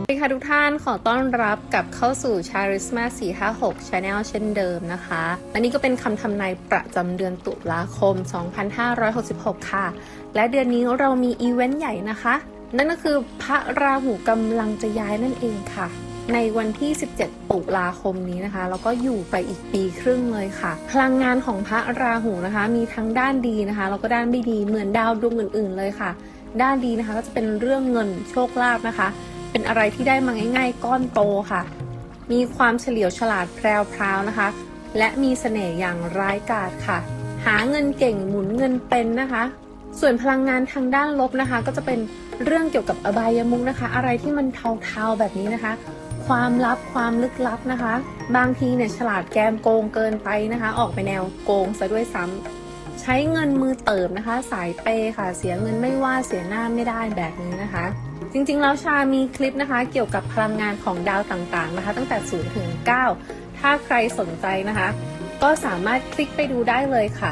สวัสดีค่ะทุกท่านขอต้อนรับกับเข้าสู่ Charisma 456 Channel เช่นเดิมนะคะ อันนี้ก็เป็นคำทำนายประจำเดือนตุลาคม 2566 ค่ะ และเดือนนี้เรามีอีเวนต์ใหญ่นะคะ นั่นก็คือพระราหูกำลังจะย้ายนั่นเองค่ะ ในวันที่ 17 ตุลาคมนี้นะคะ แล้วก็อยู่ไปอีกปีครึ่งเลยค่ะ พลังงานของพระราหูนะคะ มีทั้งด้านดีนะคะ แล้วก็ด้านไม่ดีเหมือนดาวดวงอื่น ๆ เลยค่ะ ด้านดีนะคะก็จะเป็นเรื่องเงินโชคลาภนะคะ เป็นอะไรที่ได้มาง่าย ๆ ก้อนโตค่ะ มีความเฉลียวฉลาดแพรวๆนะคะ และมีเสน่ห์อย่างร้ายกาจค่ะ หาเงินเก่งหมุนเงินเป็นนะคะส่วนพลังงานทางด้านลบนะคะ ก็จะเป็นเรื่องเกี่ยวกับอบายมุกนะคะ อะไรที่มันเทาๆแบบนี้นะคะ ความลับความลึกลับนะคะ บางทีเนี่ยฉลาดแกมโกงเกินไปนะคะ ออกไปแนวโกงซะด้วยซ้ำใช้เงินมือเติบนะคะ สายเปยค่ะ เสียเงินไม่ว่าเสียหน้าไม่ได้แบบนี้นะคะ จริงๆแล้วชามีคลิปนะคะ เกี่ยวกับพลังงานของดาวต่างๆนะคะ ตั้งแต่0ถึง9ถ้าใครสนใจนะคะ ก็สามารถคลิกไปดูได้เลยค่ะ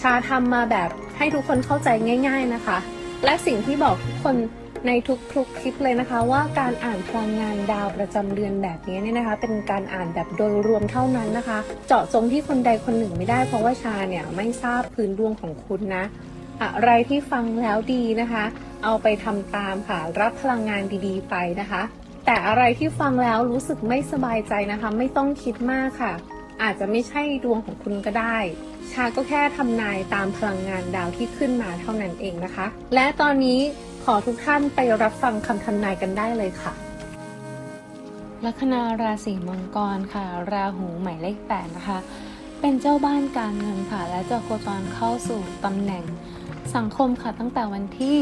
ชาทำมาแบบให้ทุกคนเข้าใจง่าย ๆนะคะ และสิ่งที่บอกทุกคน ในทุกๆคลิปเลยนะคะ ว่าการอ่านพลังงานดาวประจำเดือนแบบนี้เนี่ยนะคะ เป็นการอ่านแบบโดยรวมเท่านั้นนะคะ เจาะจงที่คนใดคนหนึ่งไม่ได้ เพราะว่าชาเนี่ยไม่ทราบพื้นดวงของคุณนะ อะไรที่ฟังแล้วดีนะคะ เอาไปทำตามค่ะรับพลังงานดีๆ ไปนะคะ แต่อะไรที่ฟังแล้วรู้สึกไม่สบายใจนะคะ ไม่ต้องคิดมากค่ะ อาจจะไม่ใช่ดวงของคุณก็ได้ชาก็แค่ทำนายตามพลังงานดาวที่ขึ้นมาเท่านั้นเองนะคะ และตอนนี้ อทุกท่านไปรับฟังคำทำนายกันได้เลยค่ะ ลัคนาราศีมังกรค่ะ ราหูหมายเลขแปดนะคะ เป็นเจ้าบ้านการเงินค่ะ และจะโคจรเข้าสู่ตำแหน่งสังคมค่ะตั้งแต่วันที่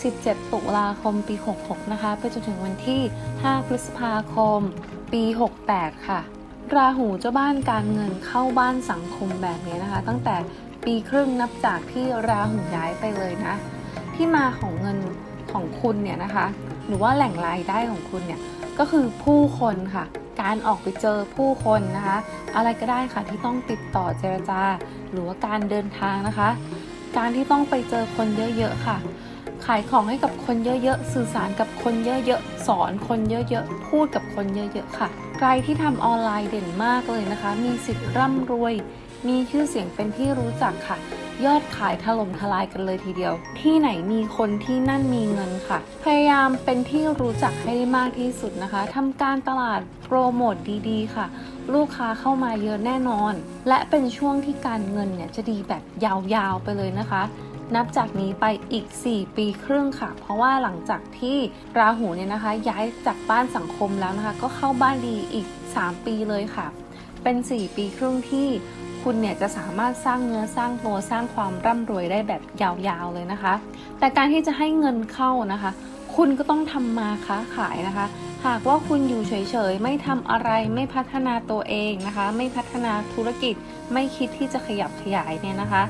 17 ตุลาคมปี 66 นะคะ ไปจนถึงวันที่ 5 พฤษภาคม ปี 68 ค่ะ ราหูเจ้าบ้านการเงินเข้าบ้านสังคมแบบนี้นะคะ ตั้งแต่ปีครึ่งนับจากที่ราหูย้ายไปเลยนะ ที่มาของเงิน ของคุณเนี่ยนะคะหรือว่าแหล่งรายได้ของคุณเนี่ยก็คือผู้คนค่ะ การออกไปเจอผู้คนนะคะ อะไรก็ได้ค่ะที่ต้องติดต่อเจรจา หรือว่าการเดินทางนะคะ การที่ต้องไปเจอคนเยอะๆค่ะ ขายของให้กับคนเยอะๆสื่อสารกับคนเยอะๆสอนคนเยอะๆพูดกับคนเยอะๆค่ะ ใครที่ทำออนไลน์เด่นมากเลยนะคะ มีสิทธิ์ร่ำรวย มีชื่อเสียงเป็นที่รู้จักค่ะ ยอดขายถล่มทลายกันเลยทีเดียว ที่ไหนมีคนที่นั่นมีเงินค่ะ พยายามเป็นที่รู้จักให้ได้มากที่สุดนะคะทำการตลาดโปรโมทดีๆ ค่ะ ลูกค้าเข้ามาเยอะแน่นอน และเป็นช่วงที่การเงินเนี่ยจะดีแบบยาวๆไปเลยนะคะนับจากนี้ไปอีก 4 ปีครึ่งค่ะ เพราะว่าหลังจากที่ราหูเนี่ยนะคะ ย้ายจากบ้านสังคมแล้วนะคะ ก็เข้าบ้านดีอีก 3 ปีเลยค่ะ เป็น 4 ปีครึ่งที่ คุณเนี่ยจะสามารถสร้างเนื้อสร้างตัวสร้างความร่ำรวยได้แบบยาวๆเลยนะคะ แต่การที่จะให้เงินเข้านะคะ คุณก็ต้องทำมาค้าขายนะคะ หากว่าคุณอยู่เฉยๆไม่ทำอะไรไม่พัฒนาตัวเองนะคะ ไม่พัฒนาธุรกิจไม่คิดที่จะขยับขยายเนี่ยนะคะ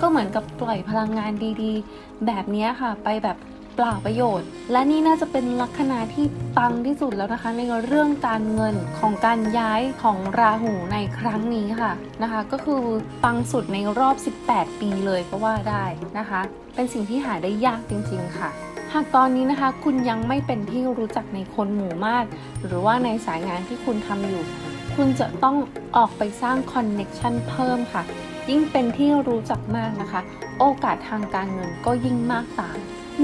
ก็เหมือนกับปล่อยพลังงานดีๆ แบบนี้ค่ะ ไปแบบ เปล่าประโยชน์ และนี่น่าจะเป็นลัคนาที่ปังที่สุดแล้วนะคะ ในเรื่องการเงินของการย้ายของราหูในครั้งนี้ค่ะนะคะ ก็คือปังสุดในรอบ 18 ปีเลยก็ว่าได้นะคะ เป็นสิ่งที่หาได้ยากจริง ๆ ค่ะหากตอนนี้นะคะคุณยังไม่เป็นที่รู้จักในคนหมู่มาก หรือว่าในสายงานที่คุณทำอยู่ คุณจะต้องออกไปสร้างคอนเน็ชันเพิ่มค่ะ ยิ่งเป็นที่รู้จักมากนะคะ โอกาสทางการเงินก็ยิ่งมากตาม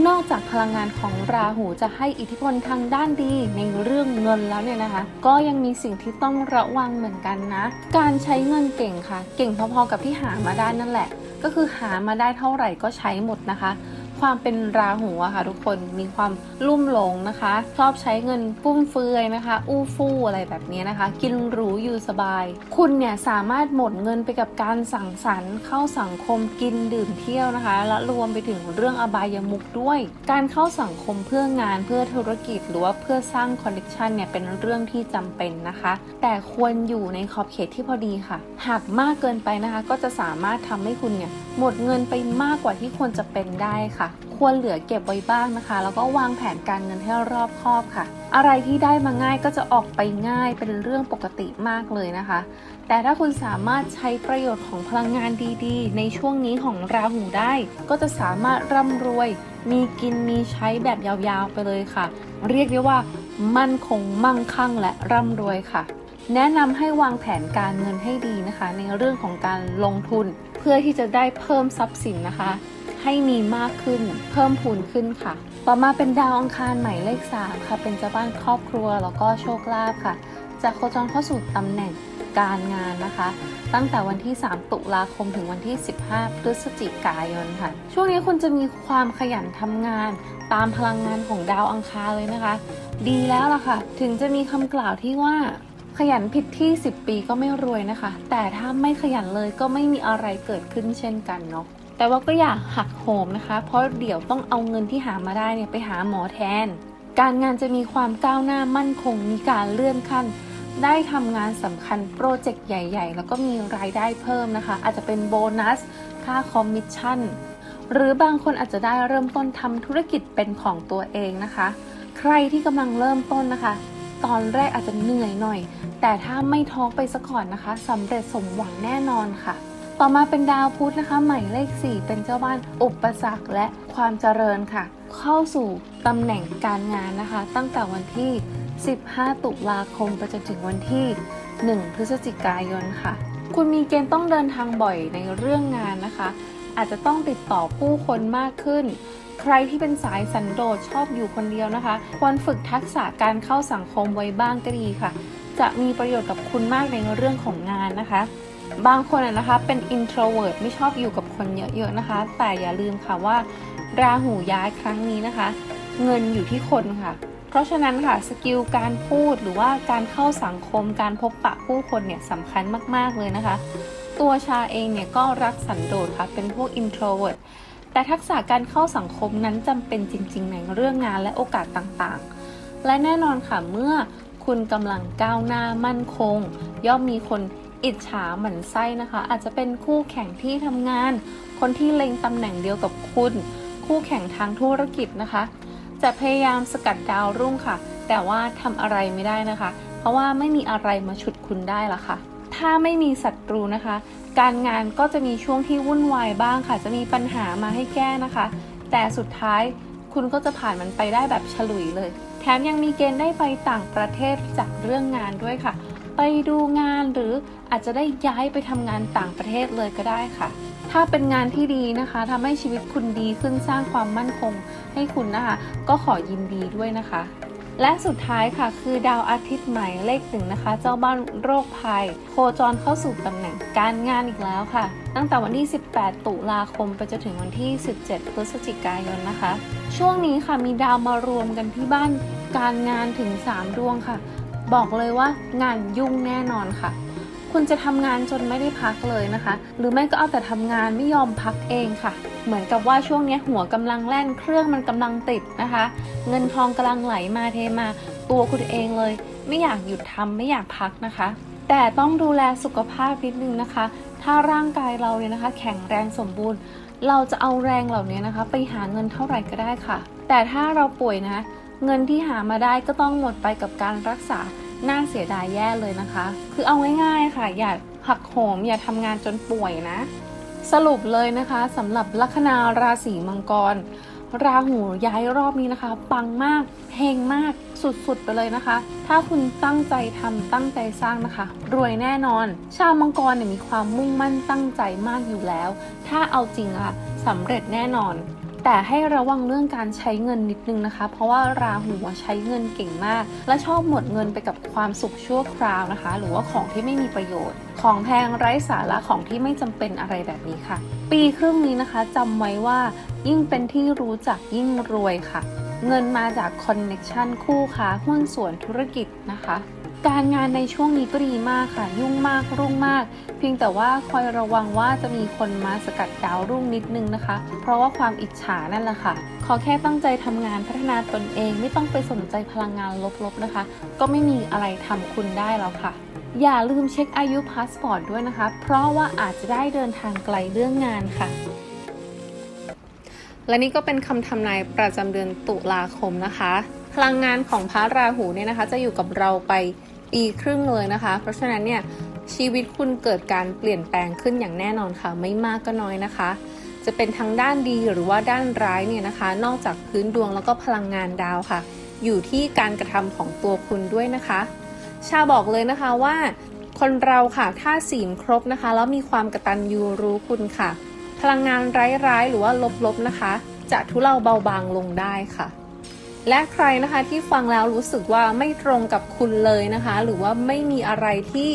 นอกจากพลังงานของราหูจะให้อิทธิพลทางด้านดีในเรื่องเงินแล้วเนี่ยนะคะ ก็ยังมีสิ่งที่ต้องระวังเหมือนกันนะ การใช้เงินเก่งค่ะ เก่งพอๆกับที่หามาได้นั่นแหละ ก็คือหามาได้เท่าไหร่ก็ใช้หมดนะคะ ความเป็นราหูอะค่ะทุกคนมีความลุ่มหลงนะคะ ชอบใช้เงินฟุ่มเฟือยนะคะ อู้ฟู่อะไรแบบนี้นะคะ กินหรูอยู่สบาย คุณเนี่ยสามารถหมดเงินไปกับการสั่งสรรค์เข้าสังคมกินดื่มเที่ยวนะคะ และรวมไปถึงเรื่องอบายมุกด้วย การเข้าสังคมเพื่องานเพื่อธุรกิจ หรือว่าเพื่อสร้างคอนเนคชันเนี่ยเป็นเรื่องที่จำเป็นนะคะ แต่ควรอยู่ในขอบเขตที่พอดีค่ะ หากมากเกินไปนะคะ ก็จะสามารถทำให้คุณเนี่ยหมดเงินไปมากกว่าที่ควรจะเป็นได้ค่ะควรเหลือเก็บไว้บ้างนะคะ แล้วก็วางแผนการเงินให้รอบคอบค่ะ อะไรที่ได้มาง่ายก็จะออกไปง่ายเป็นเรื่องปกติมากเลยนะคะ แต่ถ้าคุณสามารถใช้ประโยชน์ของพลังงานดีๆ ในช่วงนี้ของราหูได้ ก็จะสามารถร่ำรวย มีกินมีใช้แบบยาวๆไปเลยค่ะ เรียกได้ว่า มั่นคงมั่งคั่งและร่ำรวยค่ะแนะนำให้วางแผนการเงินให้ดีนะคะ ในเรื่องของการลงทุนเพื่อที่จะได้เพิ่มทรัพย์สินนะคะ ให้มีมากขึ้น เพิ่มพูนขึ้นค่ะ ต่อมาเป็นดาวอังคารหมายเลข 3 ค่ะ เป็นเจ้าบ้านครอบครัวแล้วก็โชคลาภค่ะ จะโคจรเข้าสู่ตำแหน่งการงานนะคะ ตั้งแต่วันที่ 3 ตุลาคมถึงวันที่ 15 พฤศจิกายนค่ะ ช่วงนี้คุณจะมีความขยันทำงาน ตามพลังงานของดาวอังคารเลยนะคะ ดีแล้วล่ะค่ะ ถึงจะมีคำกล่าวที่ว่าขยันผิดที่ 10 ปีก็ไม่รวยนะคะ แต่ถ้าไม่ขยันเลยก็ไม่มีอะไรเกิดขึ้นเช่นกันเนาะ แต่ว่าก็อย่าหักโหมนะคะ เพราะเดี๋ยวต้องเอาเงินที่หามาได้เนี่ยไปหาหมอแทน การงานจะมีความก้าวหน้ามั่นคงมีการเลื่อนขั้น ได้ทำงานสำคัญโปรเจกต์ใหญ่ ๆ แล้วก็มีรายได้เพิ่มนะคะ อาจจะเป็นโบนัส ค่าคอมมิชชั่น หรือบางคนอาจจะได้เริ่มต้นทำธุรกิจเป็นของตัวเองนะคะ ใครที่กำลังเริ่มต้นนะคะตอนแรกอาจจะเหนื่อยหน่อย แต่ถ้าไม่ท้องไปซะก่อนนะคะสำเร็จสมหวังแน่นอนค่ะ ต่อมาเป็นดาวพุธนะคะหมายเลข 4 เป็นเจ้าบ้านอุปสรรคและความเจริญค่ะ เข้าสู่ตำแหน่งการงานนะคะ ตั้งแต่วันที่ 15 ตุลาคมไปจนถึงวันที่ 1 พฤศจิกายนค่ะ คุณมีเกณฑ์ต้องเดินทางบ่อยในเรื่องงานนะคะ อาจจะต้องติดต่อผู้คนมากขึ้น ใครที่เป็นสายสันโดษชอบอยู่คนเดียวนะคะควรฝึกทักษะการเข้าสังคมไว้บ้างก็ดีค่ะ จะมีประโยชน์กับคุณมากในเรื่องของงานนะคะ บางคนนะคะเป็น introvert ไม่ชอบอยู่กับคนเยอะๆนะคะ แต่อย่าลืมค่ะว่า ราหูย้ายครั้งนี้นะคะ เงินอยู่ที่คนค่ะ เพราะฉะนั้นค่ะสกิลการพูดหรือว่าการเข้าสังคมการพบปะผู้คนเนี่ยสำคัญมากๆเลยนะคะ ตัวชาเองเนี่ยก็รักสันโดษค่ะเป็นพวก introvert แต่ทักษะการเข้าสังคมนั้นจำเป็นจริงๆในเรื่องงานและโอกาสต่างๆ และแน่นอนค่ะเมื่อคุณกำลังก้าวหน้ามั่นคง ย่อมมีคน อิจฉาหมั่นไส้นะคะ อาจจะเป็นคู่แข่งที่ทำงาน คนที่เล็งตำแหน่งเดียวกับคุณ คู่แข่งทางธุรกิจนะคะ จะพยายามสกัดดาวรุ่งค่ะ แต่ว่าทำอะไรไม่ได้นะคะ เพราะว่าไม่มีอะไรมาฉุดคุณได้ละค่ะ ถ้าไม่มีศัตรูนะคะ การงานก็จะมีช่วงที่วุ่นวายบ้างค่ะ จะมีปัญหามาให้แก้นะคะ แต่สุดท้ายคุณก็จะผ่านมันไปได้แบบฉลุยเลย แถมยังมีเกณฑ์ได้ไปต่างประเทศจากเรื่องงานด้วยค่ะ ไปดูงานหรืออาจจะได้ย้ายไปทำงานต่างประเทศเลยก็ได้ค่ะ ถ้าเป็นงานที่ดีนะคะทำให้ชีวิตคุณดีขึ้นสร้างความมั่นคงให้คุณนะคะ ก็ขอยินดีด้วยนะคะ และสุดท้ายค่ะคือดาวอาทิตย์ใหม่เลขหนึ่งนะคะ เจ้าบ้านโรคภัย โคจรเข้าสู่ตำแหน่งการงานอีกแล้วค่ะ ตั้งแต่วันที่ 18 ตุลาคมไปจนถึงวันที่ 17 พฤศจิกายนนะคะ ช่วงนี้ค่ะมีดาวมารวมกันที่บ้านการงานถึง 3 ดวงค่ะ บอกเลยว่างานยุ่งแน่นอนค่ะ คุณจะทำงานจนไม่ได้พักเลยนะคะ หรือไม่ก็เอาแต่ทำงานไม่ยอมพักเองค่ะ เหมือนกับว่าช่วงนี้หัวกำลังแล่นเครื่องมันกำลังติดนะคะ เงินทองกำลังไหลมาเทมา ตัวคุณเองเลย ไม่อยากหยุดทำไม่อยากพักนะคะแต่ต้องดูแลสุขภาพนิดนึงนะคะ ถ้าร่างกายเราเนี่ยนะคะ แข็งแรงสมบูรณ์ เราจะเอาแรงเหล่านี้นะคะ ไปหาเงินเท่าไหร่ก็ได้ค่ะ แต่ถ้าเราป่วยนะ เงินที่หามาได้ก็ต้องหมดไปกับการรักษา น่าเสียดายแย่เลยนะคะ คือเอาง่ายๆค่ะ อย่าหักโหมอย่าทำงานจนป่วยนะ สรุปเลยนะคะสำหรับลัคนาราศีมังกร ราหูย้ายรอบนี้นะคะ ปังมากเฮงมากสุดๆไปเลยนะคะ ถ้าคุณตั้งใจทำตั้งใจสร้างนะคะ รวยแน่นอน ชาวมังกรเนี่ยมีความมุ่งมั่นตั้งใจมากอยู่แล้ว ถ้าเอาจริงอะสำเร็จแน่นอน แต่ให้ระวังเรื่องการใช้เงินนิดนึงนะคะ เพราะว่าราหูใช้เงินเก่งมาก และชอบหมดเงินไปกับความสุขชั่วคราวนะคะ หรือว่าของที่ไม่มีประโยชน์ ของแพงไร้สาระของที่ไม่จำเป็นอะไรแบบนี้ค่ะ ปีครึ่งนี้นะคะจำไว้ว่ายิ่งเป็นที่รู้จักยิ่งรวยค่ะ เงินมาจากคอนเน็ชันคู่ค้าหุ้นส่วนธุรกิจนะคะ การงานในช่วงนี้ก็ดีมากค่ะ ยุ่งมากรุ่งมาก เพียงแต่ว่าคอยระวังว่าจะมีคนมาสกัดดาวรุ่งนิดนึงนะคะ เพราะว่าความอิจฉานั่นแหละค่ะ ขอแค่ตั้งใจทำงานพัฒนาตนเอง ไม่ต้องไปสนใจพลังงานลบๆนะคะ ก็ไม่มีอะไรทำคุณได้แล้วค่ะ อย่าลืมเช็คอายุพาสปอร์ตด้วยนะคะ เพราะว่าอาจจะได้เดินทางไกลเรื่องงานค่ะและนี่ก็เป็นคำทำนายประจำเดือนตุลาคมนะคะ พลังงานของพระราหูเนี่ยนะคะ จะอยู่กับเราไป ปีครึ่งเลยนะคะ เพราะฉะนั้นเนี่ยชีวิตคุณเกิดการเปลี่ยนแปลงขึ้นอย่างแน่นอนค่ะ ไม่มากก็น้อยนะคะ จะเป็นทั้งด้านดีหรือว่าด้านร้ายเนี่ยนะคะ นอกจากพื้นดวงแล้วก็พลังงานดาวค่ะ อยู่ที่การกระทำของตัวคุณด้วยนะคะ ชาบอกเลยนะคะว่า คนเราค่ะถ้าศีลครบนะคะแล้วมีความกระตัญญูรู้คุณค่ะ พลังงานร้ายๆหรือว่าลบๆนะคะ จะทุเลาเบาบางลงได้ค่ะ และใครนะคะที่ฟังแล้วรู้สึกว่าไม่ตรงกับคุณเลยนะคะ หรือว่าไม่มีอะไรที่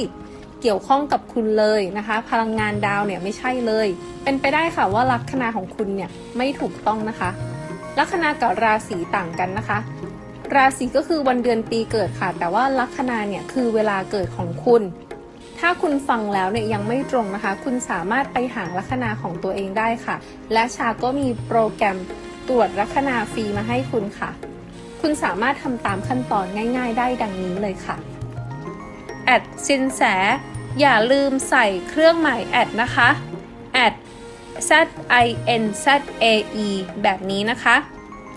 เกี่ยวข้องกับคุณเลยนะคะ พลังงานดาวเนี่ยไม่ใช่เลย เป็นไปได้ค่ะว่าลัคนาของคุณเนี่ยไม่ถูกต้องนะคะ ลัคนากับราศีต่างกันนะคะ ราศีก็คือวันเดือนปีเกิดค่ะ แต่ว่าลัคนาเนี่ยคือเวลาเกิดของคุณ ถ้าคุณฟังแล้วเนี่ยยังไม่ตรงนะคะ คุณสามารถไปหาลัคนาของตัวเองได้ค่ะ และชาก็มีโปรแกรมตรวจลัคนาฟรีมาให้คุณค่ะ คุณสามารถทำตามขั้นตอนง่าย ๆ ได้ดังนี้เลยค่ะแอดสินแสอย่าลืมใส่เครื่องหมายแอดนะคะแอด z i n z a e แบบนี้นะคะ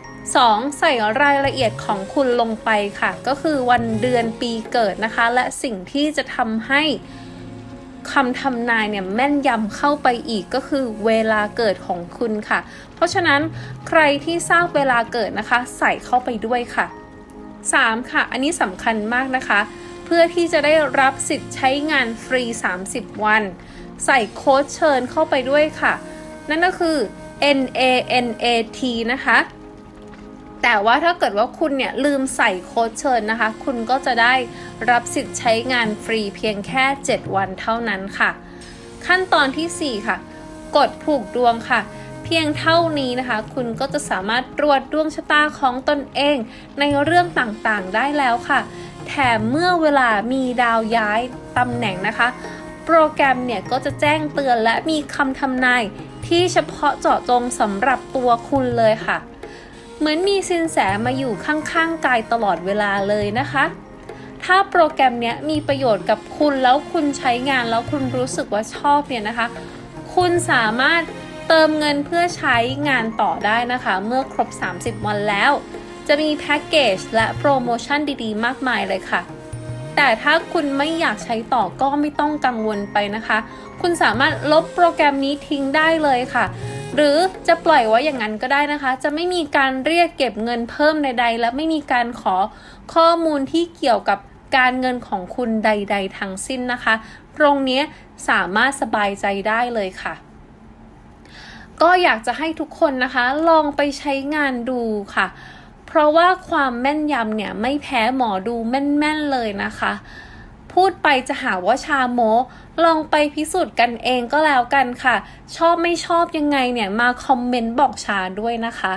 2. ใส่รายละเอียดของคุณลงไปค่ะ ก็คือวันเดือนปีเกิดนะคะ และสิ่งที่จะทำให้ คำทำนายเนี่ยแม่นยำเข้าไปอีกก็คือเวลาเกิดของคุณค่ะ เพราะฉะนั้นใครที่ทราบเวลาเกิดนะคะ ใส่เข้าไปด้วยค่ะ 3. ค่ะ อันนี้สำคัญมากนะคะ เพื่อที่จะได้รับสิทธิ์ใช้งานฟรี 30 วัน ใส่โค้ดเชิญเข้าไปด้วยค่ะ นั่นก็คือ N A N A T นะคะ แต่ว่าถ้าเกิดว่าคุณเนี่ยลืมใส่โค้ดเชิญนะคะ คุณก็จะได้รับสิทธิ์ใช้งานฟรีเพียงแค่ 7 วันเท่านั้นค่ะ ขั้นตอนทีสี่ 4 ค่ะ กดผูกดวงค่ะ เพียงเท่านี้นะคะ คุณก็จะสามารถตรวจดวงชะตาของตนเอง ในเรื่องต่างๆได้แล้วค่ะ แถมเมื่อเวลามีดาวย้ายตำแหน่งนะคะ โปรแกรมเนี่ยก็จะแจ้งเตือนและมีคำทำนายที่เฉพาะเจาะจงสำหรับตัวคุณเลยค่ะ เหมือนมีสินแสมาอยู่ข้างๆกายตลอดเวลาเลยนะคะ ถ้าโปรแกรมเนี้ยมีประโยชน์กับคุณแล้วคุณใช้งานแล้วคุณรู้สึกว่าชอบเนี่ยนะคะ คุณสามารถเติมเงินเพื่อใช้งานต่อได้นะคะ เมื่อครบ 30 วันแล้ว จะมีแพ็กเกจและโปรโมชั่นดีๆ มากมายเลยค่ะ แต่ถ้าคุณไม่อยากใช้ต่อก็ไม่ต้องกังวลไปนะคะ คุณสามารถลบโปรแกรมนี้ทิ้งได้เลยค่ะ หรือจะปล่อยไว้อย่างนั้นก็ได้นะคะ จะไม่มีการเรียกเก็บเงินเพิ่มใด ๆ และไม่มีการขอข้อมูลที่เกี่ยวกับการเงินของคุณใด ๆ ทั้งสิ้นนะคะ ตรงนี้สามารถสบายใจได้เลยค่ะก็อยากจะให้ทุกคนนะคะลองไปใช้งานดูค่ะ เพราะว่าความแม่นยำเนี่ยไม่แพ้หมอดูแม่นๆเลยนะคะ พูดไปจะหาว่าชาโม ลองไปพิสูจน์กันเองก็แล้วกันค่ะ ชอบไม่ชอบยังไงเนี่ยมาคอมเมนต์บอกชาด้วยนะคะ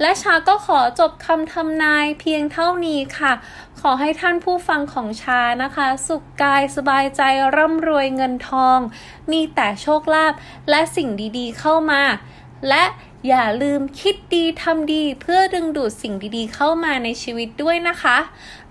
และชาก็ขอจบคำทำนายเพียงเท่านี้ค่ะ ขอให้ท่านผู้ฟังของชานะคะ สุขกายสบายใจร่ำรวยเงินทอง มีแต่โชคลาภและสิ่งดีๆเข้ามา และอย่าลืมคิดดีทำดีเพื่อดึงดูดสิ่งดีๆเข้ามาในชีวิตด้วยนะคะ